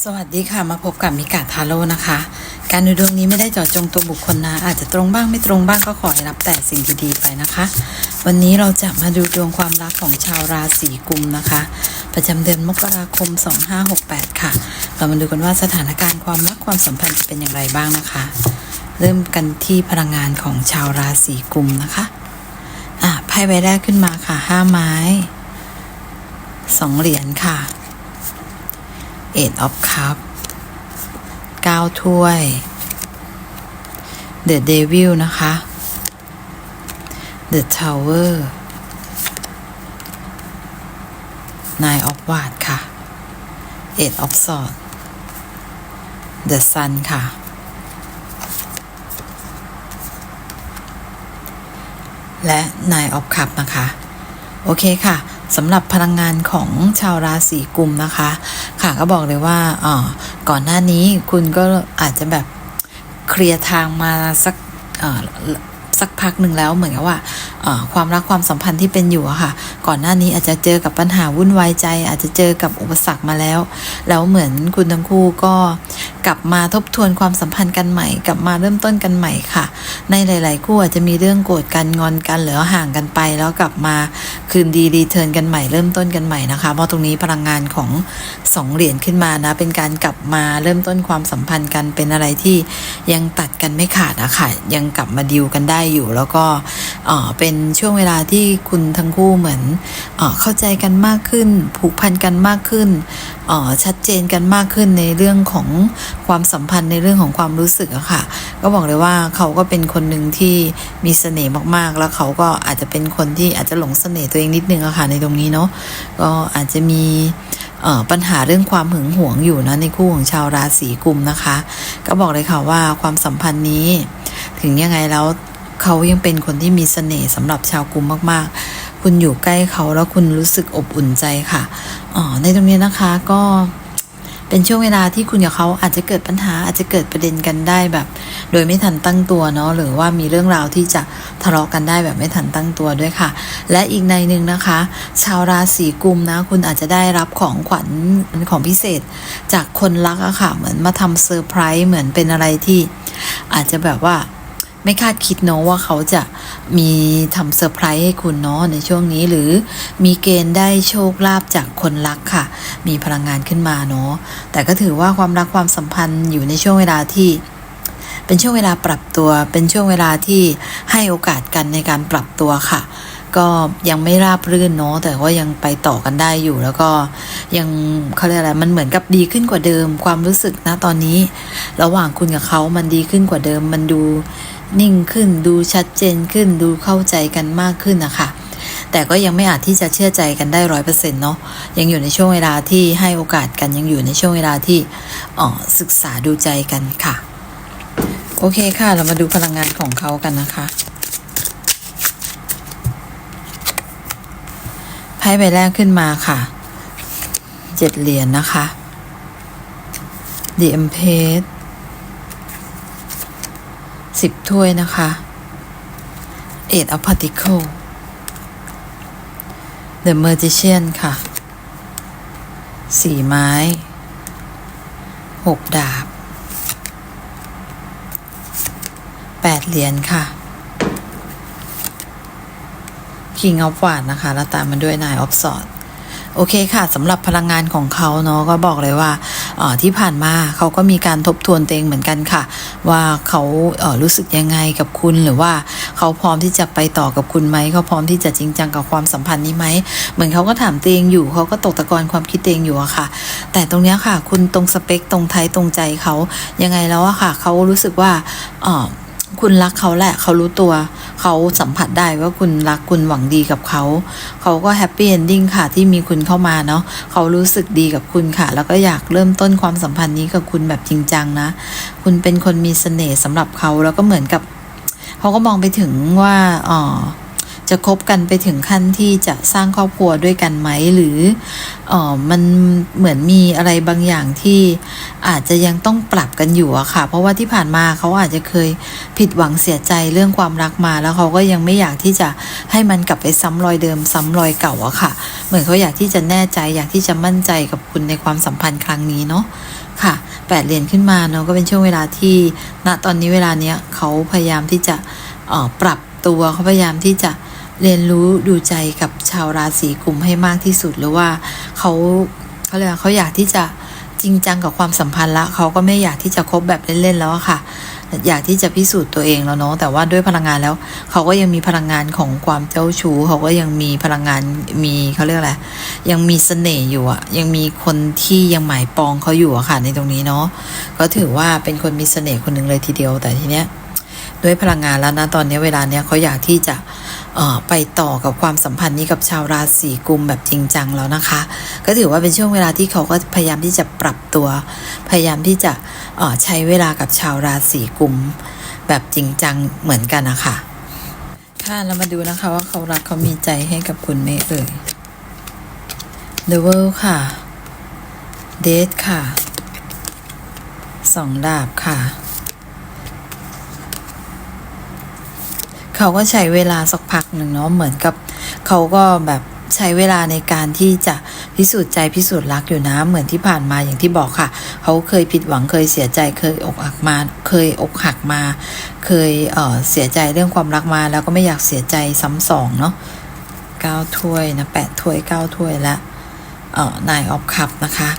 สวัสดีค่ะมาพบกับมิกาทาโร่นะคะ การดูดวงนี้ไม่ได้เจาะจงตัวบุคคลนะ อาจจะตรงบ้างไม่ตรงบ้างก็ขอให้รับแต่สิ่งดีๆไปนะคะ วันนี้เราจะมาดูดวงความรักของชาวราศีกุมนะคะ ประจำเดือนมกราคม 2568 ค่ะ เรามาดูกันว่าสถานการณ์ความรักความสัมพันธ์จะเป็นอย่างไรบ้างนะคะ เริ่มกันที่พลังงานของชาวราศีกุมนะคะอะไพ่ใบแรกขึ้นมาค่ะห้าไม้สองเหรียญค่ะ Eight of Cup เก้าถ้วย The Devil นะคะ The Tower Nine of Wands ค่ะ Eight of Swords The Sun ค่ะและ Nine of Cup นะคะ โอเคค่ะ สำหรับพลังงานของชาวราศีกุมนะคะ ค่ะก็บอกเลยว่าอ๋อก่อนหน้านี้คุณก็อาจจะแบบเคลียร์ทางมาสักอ่อ สักพักหนึ่งแล้วเหมือนกับว่าความรักความสัมพันธ์ที่เป็นอยู่อะค่ะ ก่อนหน้านี้อาจจะเจอกับปัญหาวุ่นวายใจ อาจจะเจอกับอุปสรรคมาแล้ว แล้วเหมือนคุณทั้งคู่ก็กลับมาทบทวนความสัมพันธ์กันใหม่ กลับมาเริ่มต้นกันใหม่ค่ะ ในหลาย ๆ คู่อาจจะมีเรื่องโกรธกันงอนกันหรือห่างกันไป แล้วกลับมาคืนดีรีเทิร์นกันใหม่เริ่มต้นกันใหม่นะคะ เพราะตรงนี้พลังงานของสองเหรียญขึ้นมานะ เป็นการกลับมาเริ่มต้นความสัมพันธ์กันเป็นอะไรที่ยังตัดกันไม่ขาดอะค่ะยังกลับมาดิวกันได้อยู่ แล้วก็เป็นช่วงเวลาที่คุณทั้งคู่เหมือนเข้าใจกันมากขึ้น ผูกพันกันมากขึ้นชัดเจนกันมากขึ้นในเรื่องของความสัมพันธ์ในเรื่องของความรู้สึกอะค่ะ ก็บอกเลยว่าเขาก็เป็นคนหนึ่งที่มีเสน่ห์มากๆ แล้วเขาก็อาจจะเป็นคนที่อาจจะหลงเสน่ห์ตัวเองนิดนึงอะค่ะในตรงนี้เนาะก็อาจจะมีปัญหาเรื่องความหึงหวงอยู่นะในคู่ของชาวราศีกุมนะคะ ก็บอกเลยค่ะว่าความสัมพันธ์นี้ ถึงยังไงแล้ว เขายังเป็นคนที่มีเสน่ห์สำหรับชาวกุมมาก ๆ คุณอยู่ใกล้เขาแล้วคุณรู้สึกอบอุ่นใจค่ะอ๋อในตรงนี้นะคะก็เป็นช่วงเวลาที่คุณกับเขาอาจจะเกิดปัญหาอาจจะเกิดประเด็นกันได้แบบ โดยไม่ทันตั้งตัวเนาะหรือว่ามีเรื่องราวที่จะทะเลาะกันได้แบบไม่ทันตั้งตัวด้วยค่ะ และอีกในหนึ่งนะคะ ชาวราศีกุมนะ คุณอาจจะได้รับของขวัญของพิเศษ จากคนรักอะค่ะเหมือนมาทำเซอร์ไพรส์เหมือนเป็นอะไรที่อาจจะแบบว่า ไม่คาดคิดเนาะว่าเขาจะมีทำเซอร์ไพรส์ให้คุณเนาะในช่วงนี้หรือมีเกณฑ์ได้โชคลาภจากคนรักค่ะ มีพลังงานขึ้นมาเนาะแต่ก็ถือว่าความรักความสัมพันธ์อยู่ในช่วงเวลาที่เป็นช่วงเวลาปรับตัว เป็นช่วงเวลาที่ให้โอกาสกันในการปรับตัวค่ะ ก็ยังไม่ราบรื่นเนาะแต่ว่ายังไปต่อกันได้อยู่ แล้วก็ยังเขาเรียกอะไรมันเหมือนกับดีขึ้นกว่าเดิม ความรู้สึกนะตอนนี้ ระหว่างคุณกับเขามันดีขึ้นกว่าเดิม มันดู นิ่งขึ้นดูชัดเจนขึ้นดูเข้าใจกันมากขึ้นนะคะแต่ก็ยังไม่อาจที่จะเชื่อใจกันได้ร้อยเปอร์เซ็นต์เนาะยังอยู่ในช่วงเวลาที่ให้โอกาสกันยังอยู่ในช่วงเวลาที่ศึกษาดูใจกันค่ะ โอเคค่ะ เรามาดูพลังงานของเขากันนะคะไพ่ใบแรกขึ้นมาค่ะเจ็ดเหรียญนะคะ The e m p a t e 10 ถ้วยนะคะเอ็ดอ of Particle The Magician ค่ะสี่ไม้หกดาบแปดเหรียญค่ะคิงออฟวาดนะคะ แล้วตามมาด้วยนายออฟสอด โอเคค่ะสำหรับพลังงานของเขาเนาะก็บอกเลยว่าที่ผ่านมาเขาก็มีการทบทวนตัวเองเหมือนกันค่ะ ว่าเขาเรู้สึกยังไงกับคุณหรือว่าเขาพร้อมที่จะไปต่อกับคุณไหมเขาพร้อมที่จะจริงจังกับความสัมพันธ์นี้ไหมเหมือนเขาก็ถามตัวเองอยู่เขาก็ตกตะกอนความคิดตัวเองอยู่อะค่ะ แต่ตรงนี้ค่ะ คุณตรงสเปคตรงไทยตรงใจเขายังไงแล้วอะค่ะ เขารู้สึกว่าคุณรักเขาแหละเขารู้ตัว เขาสัมผัสได้ว่าคุณรักคุณหวังดีกับเขา เขาก็แฮปปี้เอนดิ้งค่ะที่มีคุณเข้ามาเนาะเขารู้สึกดีกับคุณค่ะ แล้วก็อยากเริ่มต้นความสัมพันธ์นี้กับคุณแบบจริงจังนะ คุณเป็นคนมีเสน่ห์สำหรับเขาแล้วก็เหมือนกับ เขาก็มองไปถึงว่าอ๋อจะคบกันไปถึงขั้นที่จะสร้างครอบครัวด้วยกันไหม หรือ ออมันเหมือนมีอะไรบางอย่างที่อาจจะยังต้องปรับกันอยู่อะค่ะ เพราะว่าที่ผ่านมาเขาอาจจะเคยผิดหวังเสียใจเรื่องความรักมา แล้วเขาก็ยังไม่อยากที่จะให้มันกลับไปซ้ำรอยเดิม ซ้ำรอยเก่าอะค่ะ เหมือนเขาอยากที่จะแน่ใจอยากที่จะมั่นใจกับคุณในความสัมพันธ์ครั้งนี้เนาะค่ะแปดเหรียญขึ้นมาเนาะก็เป็นช่วงเวลาที่ณตอนนี้เวลาเนี้ยเขาพยายามที่จะออปรับตัวเขาพยายามที่จะเรียนรู้ดูใจกับชาวราศีกุมให้มากที่สุดหรือว่า เขาเขาเรียกเขาอยากที่จะจริงจังกับความสัมพันธ์ละเขาก็ไม่อยากที่จะคบแบบเล่นๆแล้วค่ะ อยากที่จะพิสูจน์ตัวเองแล้วเนาะแต่ว่าด้วยพลังงานแล้ว เขาก็ยังมีพลังงานของความเจ้าชู้เขาก็ยังมีพลังงานมีเขาเรียกอะไรยังมีเสน่ห์อยู่อะยังมีคนที่ยังหมายปองเขาอยู่อะค่ะในตรงนี้เนาะก็ถือว่าเป็นคนมีเสน่ห์คนหนึ่งเลยทีเดียวแต่ทีเนี้ยด้วยพลังงานแล้วนะตอนนี้เวลาเนี้ยเขาอยากที่จะ ไปต่อกับความสัมพันธ์นี้กับชาวราศีกุมแบบจริงจังแล้วนะคะ ก็ถือว่าเป็นช่วงเวลาที่เขาก็พยายามที่จะปรับตัว พยายามที่จะใช้เวลากับชาวราศีกุมแบบจริงจังเหมือนกันนะคะค่ะเรามาดูนะคะว่าเขารักเขามีใจให้กับคุณไหมเอ่ย The World ค่ะ Date ค่ะสองดาบค่ะ เขาก็ใช้เวลาสักพักหนึ่งเนาะเหมือนกับเขาก็แบบใช้เวลาในการที่จะพิสูจน์ใจพิสูจน์รักอยู่นะเหมือนที่ผ่านมาอย่างที่บอกค่ะ เขาเคยผิดหวังเคยเสียใจเคยอกหักมา เคยอกหักมา เคยเออเสียใจเรื่องความรักมา แล้วก็ไม่อยากเสียใจซ้ำสองเนาะเก้าถ้วยนะแปดถ้วยเก้าถ้วยละเออนายออฟคัพนะคะ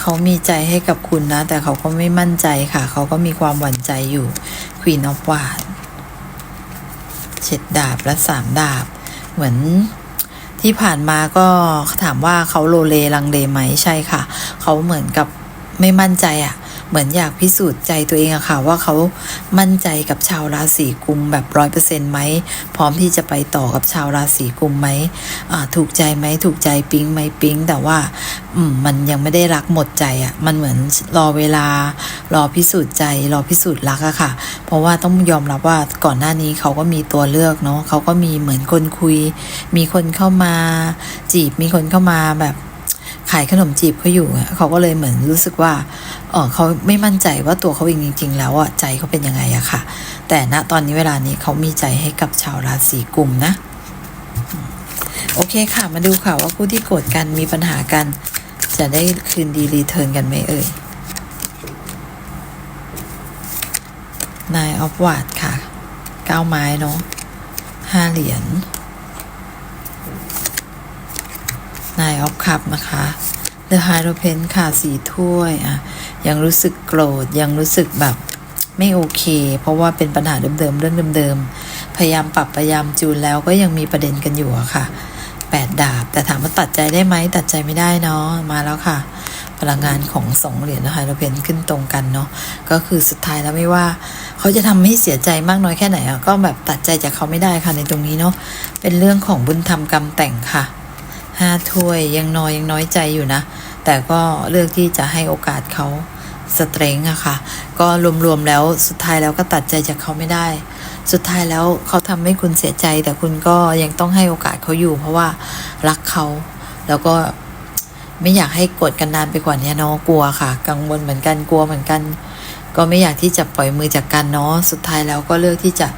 เขามีใจให้กับคุณนะ แต่เขาก็ไม่มั่นใจค่ะ เขาก็มีความหวั่นใจอยู่ Queen of w a n d เจ็ดดาบและสามดาบ เหมือนที่ผ่านมาก็ถามว่าเขาโลเลลังเลไหมใช่ค่ะ เขาเหมือนกับไม่มั่นใจอะ่ะ เหมือนอยากพิสูจน์ใจตัวเองอะค่ะว่าเขามั่นใจกับชาวราศีกุมแบบร้อยเปอร์เซ็นต์ไหมพร้อมที่จะไปต่อกับชาวราศีกุมไหมถูกใจไหมถูกใจปิ๊งไหมปิ๊งแต่ว่ามมันยังไม่ได้รักหมดใจอะมันเหมือนรอเวลารอพิสูจน์ใจรอพิสูจน์รักอะค่ะ เพราะว่าต้องยอมรับว่าก่อนหน้านี้เขาก็มีตัวเลือกเนาะเขาก็มีเหมือนคนคุย มีคนเข้ามาจีบมีคนเข้ามาแบบ ขายขนมจีบเขาอยู่เขาก็เลยเหมือนรู้สึกว่าเออเขาไม่มั่นใจว่าตัวเขาเองจริง ๆ แล้วอะใจเขาเป็นยังไงอะค่ะ แต่ณตอนนี้เวลานี้เขามีใจให้กับชาวราศีกุมนะ โอเคค่ะ มาดูค่ะว่าผู้ที่โกรธกันมีปัญหากัน จะได้คืนดีรีเทิร์นกันไหมเอ่ยนายออฟวาดค่ะ เก้าไม้เนาะห้าเหรียญ นายออฟคัพนะคะ The h i e r o p e n ค่ะสี่ถ้วยอะยังรู้สึกโกรธยังรู้สึกแบบไม่โอเค เพราะว่าเป็นปัญหาเดิมๆเรื่องเดิมๆพยายามปรับพยายามจูนแล้วก็ยังมีประเด็นกันอยู่อะค่ะแปดดาบ แต่ถามว่าตัดใจได้ไหมตัดใจไม่ได้เนาะมาแล้วค่ะ พลังงานของสองเหรียญนะคะเราเพนขึ้นตรงกันเนาะก็คือสุดท้ายแล้วไม่ว่า เขาจะทำให้เสียใจมากน้อยแค่ไหนอะก็แบบตัดใจจากเขาไม่ได้ค่ะในตรงนี้เนาะเป็นเรื่องของบุญธรรมกรรมแต่งค่ะ ห้าถ้วยยังน้อยยังน้อยใจอยู่นะ แต่ก็เลือกที่จะให้โอกาสเขาสเตรงอะค่ะ ก็รวมๆแล้วสุดท้ายแล้วก็ตัดใจจากเขาไม่ได้ สุดท้ายแล้วเขาทำให้คุณเสียใจ แต่คุณก็ยังต้องให้โอกาสเขาอยู่ เพราะว่ารักเขาแล้วก็ไม่อยากให้กดกันนานไปกว่านี้เนาะกลัวค่ะ กังวลเหมือนกันกลัวเหมือนกัน ก็ไม่อยากที่จะปล่อยมือจากกันเนาะสุดท้ายแล้วก็เลือกที่จะ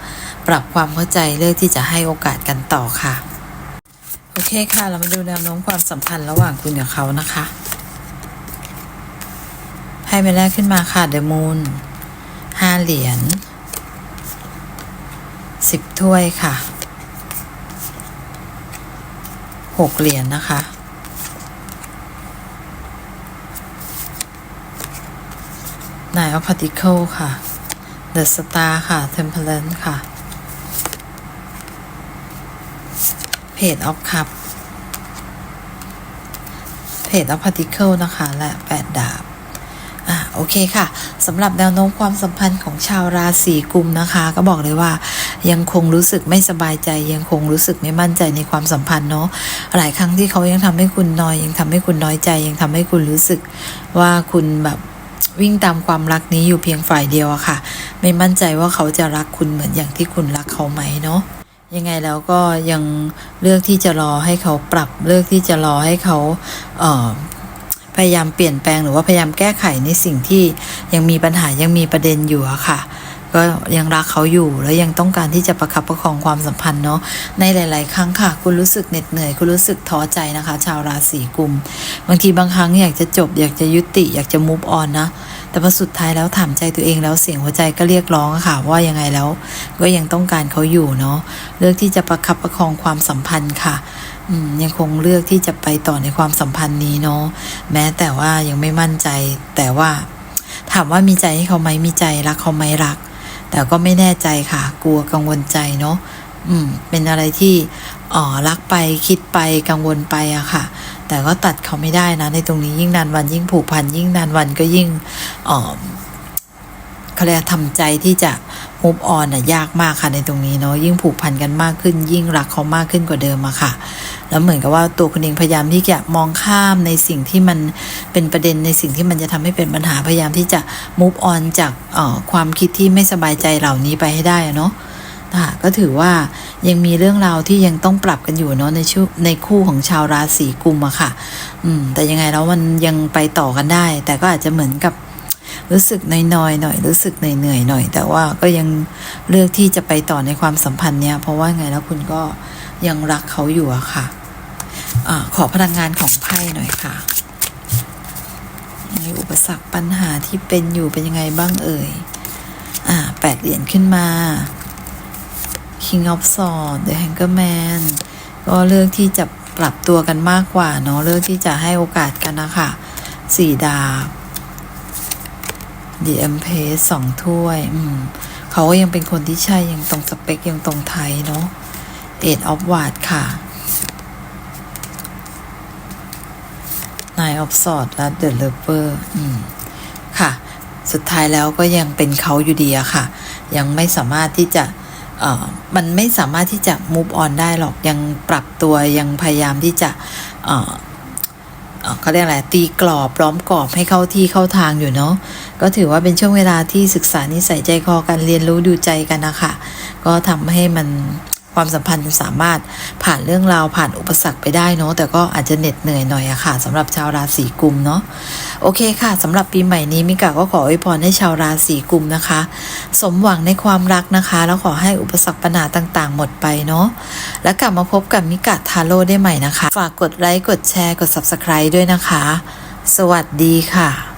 ปรับความเข้าใจเลือกที่จะให้โอกาสกันต่อค่ะ โอเคค่ะ เรามาดูแนวโน้มความสัมพันธ์ระหว่างคุณกับเขานะคะ ให้ไปแรกขึ้นมาค่ะเดมูนห้าเหรียญสิบถ้วยค่ะหกเหรียญนะคะนายอพาร์ติเคิลค่ะเดอะสตาร์ค่ะเทมเพลนค่ะ เพจออฟคัพเพจออฟพาร์ติเคิลนะคะ และแปดดาบอะโอเคค่ะสำหรับแนวโน้มความสัมพันธ์ของชาวราศีกุมนะคะ ก็บอกเลยว่ายังคงรู้สึกไม่สบายใจ ยังคงรู้สึกไม่มั่นใจในความสัมพันธ์เนาะหลายครั้งที่เขายังทำให้คุณน้อย ยังทำให้คุณน้อยใจ ยังทำให้คุณรู้สึกว่าคุณแบบวิ่งตามความรักนี้อยู่เพียงฝ่ายเดียวอะค่ะ ไม่มั่นใจว่าเขาจะรักคุณเหมือนอย่างที่คุณรักเขาไหมเนาะ ยังไงแล้วก็ยังเลือกที่จะรอให้เขาปรับเลือกที่จะรอให้เขาเพยายามเปลี่ยนแปลงหรือว่าพยายามแก้ไขในสิ่งที่ยังมีปัญหายังมีประเด็นอยู่อะค่ะ ก็ยังรักเขาอยู่แล้วยังต้องการที่จะประคับประคองความสัมพันธ์เนาะในหลาย ๆ ครั้งค่ะ คุณรู้สึกเหน็ดเหนื่อย คุณรู้สึกท้อใจนะคะ ชาวราศีกุม บางทีบางครั้งอยากจะจบ อยากจะยุติ อยากจะ move on นะ แต่พอสุดท้ายแล้วถามใจตัวเองแล้วเสียงหัวใจก็เรียกร้องค่ะว่ายังไงแล้วก็ยังต้องการเขาอยู่เนาะเลือกที่จะประคับประคองความสัมพันธ์ค่ะยังคงเลือกที่จะไปต่อในความสัมพันธ์นี้เนาะแม้แต่ว่ายังไม่มั่นใจ แต่ว่า ถามว่ามีใจให้เขาไหมมีใจรักเขาไหมรัก แต่ก็ไม่แน่ใจค่ะ กลัวกังวลใจเนาะอืมเป็นอะไรที่อ๋อรักไปคิดไปกังวลไปอะค่ะ แต่ก็ตัดเขาไม่ได้นะ ในตรงนี้ยิ่งนานวันยิ่งผูกพันยิ่งนานวันก็ยิ่งเขาเรียกทำใจที่จะ move on น่ะยากมากค่ะในตรงนี้เนาะยิ่งผูกพันกันมากขึ้น ยิ่งรักเขามากขึ้นกว่าเดิมอะค่ะ แล้วเหมือนกับว่าตัวคุณเองพยายามที่จะมองข้ามในสิ่งที่มันเป็นประเด็นในสิ่งที่มันจะทำให้เป็นปัญหาพยายามที่จะ move on จากความคิดที่ไม่สบายใจเหล่านี้ไปให้ได้เนาะ ค่ะ ก็ถือว่ายังมีเรื่องราวที่ยังต้องปรับกันอยู่เนาะในชุในคู่ของชาวราศีกุมอะค่ะ อืม แต่ยังไงแล้วมันยังไปต่อกันได้ แต่ก็อาจจะเหมือนกับรู้สึกน้อยๆหน่อย รู้สึกเหนื่อยๆหน่อย แต่ว่าก็ยังเลือกที่จะไปต่อในความสัมพันธ์เนี้ยเพราะว่าไงแล้วคุณก็ยังรักเขาอยู่อะค่ะอขอพลังงานของไพ่หน่อยค่ะในอุปสรรคปัญหาที่เป็นอยู่เป็นยังไงบ้างเอ่ย อ่าแปดเหรียญขึ้นมา King of Swords The Hangman ก็เลือกที่จะปรับตัวกันมากกว่าเนาะเลือกที่จะให้โอกาสกันนะคะสี่ดาบ The Empress สองถ้วย อืมเขาก็ยังเป็นคนที่ใช่ ยังตรงสเปค ยังตรงไทยเนาะ Eight of w a r d ค่ะ Nine of Swords และ The Lover อืม ค่ะ สุดท้ายแล้วก็ยังเป็นเขาอยู่ดีอะค่ะ ยังไม่สามารถที่จะ มันไม่สามารถที่จะ move on ได้หรอกยังปรับตัวยังพยายามที่จะเขาเรียกอะไรตีกรอบล้อมกรอบให้เข้าที่เข้าทางอยู่เนาะก็ถือว่าเป็นช่วงเวลาที่ศึกษานิสัยใจคอกันเรียนรู้ดูใจกันนะคะก็ทำให้มัน ความสัมพันธ์สามารถผ่านเรื่องราวผ่านอุปสรรคไปได้เนาะแต่ก็อาจจะเหน็ดเหนื่อยหน่อยอะค่ะสำหรับชาวราศีกุมเนาะโอเคค่ะสำหรับปีใหม่นี้มิกาก็ขออวยพรให้ชาวราศีกุมนะคะ สมหวังในความรักนะคะ แล้วขอให้อุปสรรคปัญหาต่าง ๆ หมดไปเนาะแล้วกลับมาพบกับมิกะทาโร่ได้ใหม่นะคะ ฝากกดไลค์กดแชร์กด Subscribe ด้วยนะคะ สวัสดีค่ะ